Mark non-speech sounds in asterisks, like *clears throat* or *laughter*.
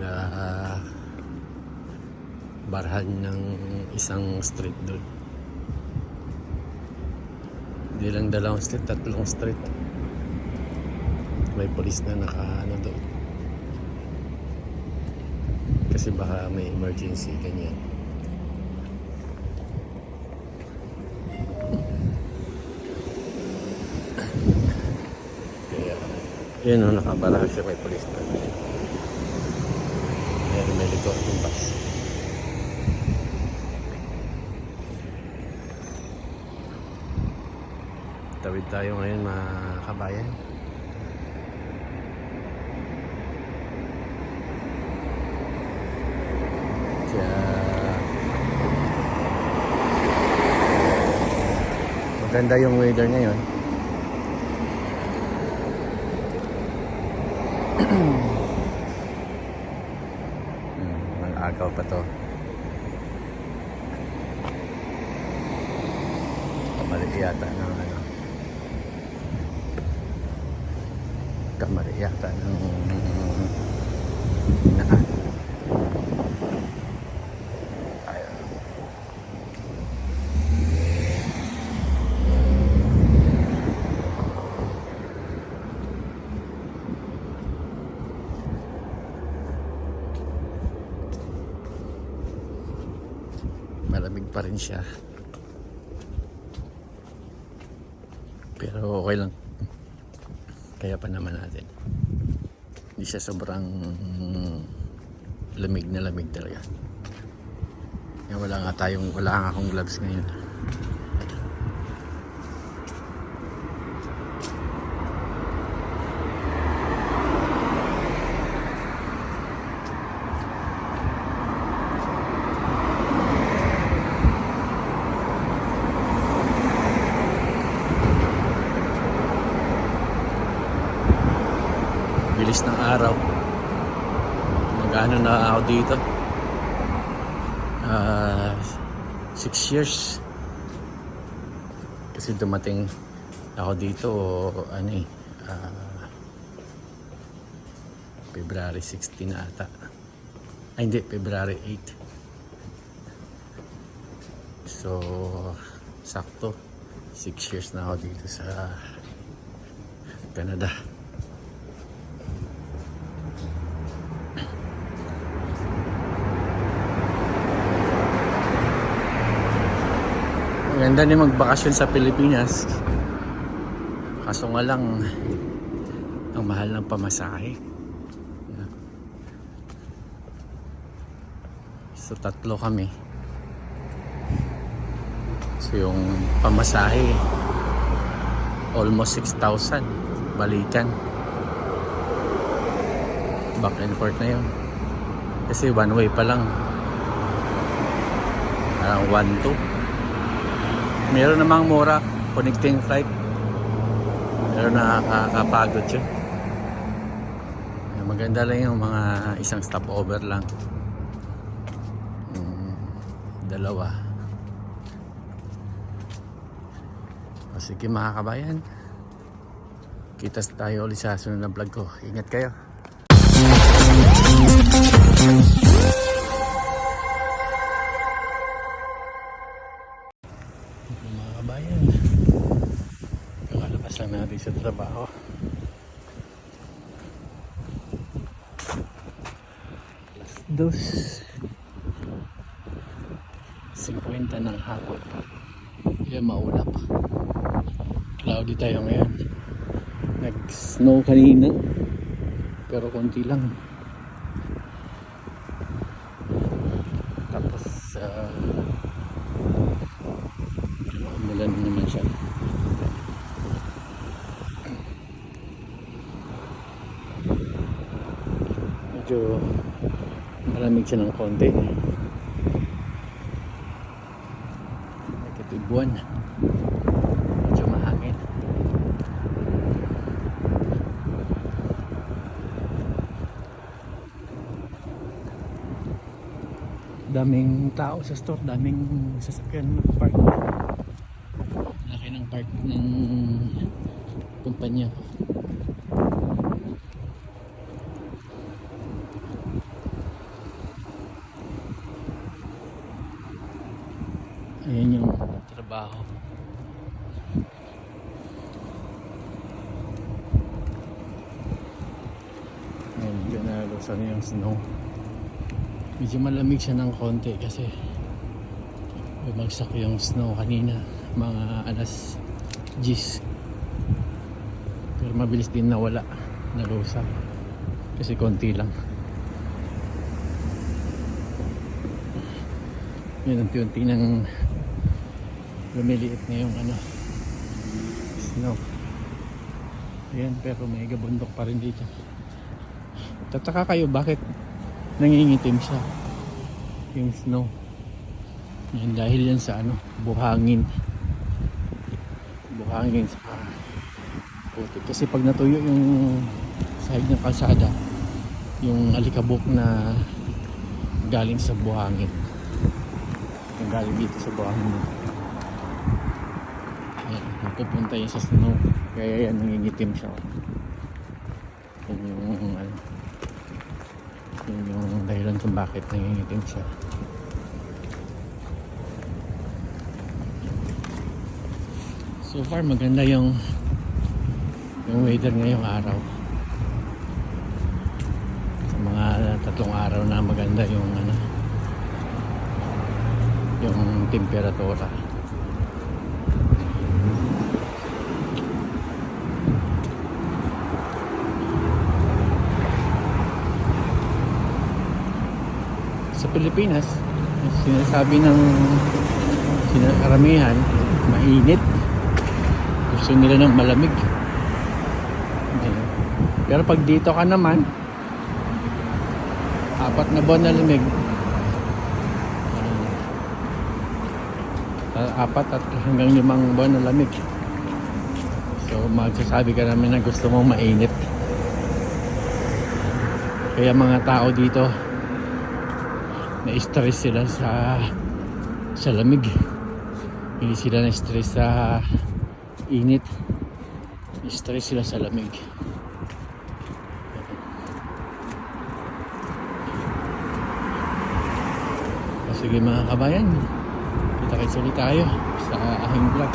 na barhan ng isang street doon. Hindi lang dalawang street, tatlong street. May polis na naka ano doon. Kasi baka may emergency, ganyan. Kaya, yun o, nakabarang siya may polis na. Meron may liko yung bus. Tawid tayo ngayon mga kabayan. Maganda yung weather ngayon. *clears throat* Hmm, Mga agaw pa to. Kamali yata ng ano. Kamali yata ng naan. Ayun. Malamig pa rin siya. Pero okay lang. Kaya pa naman natin. Hindi siya sobrang lamig na lamig talaga. Kaya wala nga tayong, wala nga akong gloves ngayon. Bilis ng araw. Magano na ako dito? Ah, six years. Kasi dumating ako dito, ano eh, ah, February 16 na ata. Ay hindi, February 8. So, sakto. Six years na ako dito sa Canada. Maganda din magbakasyon sa Pilipinas. Kaso nga lang, ang mahal ng pamasahe. So tatlo kami. So yung pamasahe, almost 6,000. Balikan. Back and forth na yun. Kasi one way pa lang. Parang 1-2. Meron namang mura, connecting flight. Pero nakakapagod yun. Maganda lang yung mga isang stopover lang. Mm, dalawa. O sige mga kabayan. Kitas tayo ulit sa sunod na vlog ko. Ingat kayo. Natin sa trabaho alas dos. 50 ng hapon. Kaya maulap. Cloudy tayo ngayon. Nag snow kanina pero konti lang tapos uh, Umulan naman siya. Medyo malamig siya ng konti. Nagkatiguan. Medyo mahangin. daming tao sa store, daming sasakyan park. Laki ng park ng kumpanya. Ayan, ganalusan yung snow. Medyo malamig siya ng konti kasi bumagsak yung snow kanina mga alas 10 pero mabilis din nawala nalusa. Kasi konti lang. Yun unti-unti nang lumiliit na yung ano snow. Ayan pero may gabundok pa rin dito tataka kayo bakit nangingitim siya yung snow yan, dahil yan sa ano, buhangin. Buhangin sa putik. Kasi pag natuyo yung sahig ng kalsada, yung alikabok na galing sa buhangin. Yung galing dito sa buhangin. Yan, napupunta yan sa snow. Kaya yan, nangingitim siya. Yan yung, ano, yun yung dahilan kung bakit nangingitim siya. So far maganda yung yung weather ngayong araw. Sa mga tatlong araw na maganda yung ano yung temperatura. Sa Pilipinas, sinasabi ng sinakaramihan, mainit. Gusto nila ng malamig. Pero pag dito ka naman apat na buwan na lamig. Apat at hanggang limang buwan na lamig. So magsasabi ka namin na gusto mong mainit. Kaya mga tao dito na-stress sila sa sa lamig. Hindi sila na-stress sa init. Stress sila sa lamig. O, sige mga kabayan. Kita kits ulit tayo sa aking vlog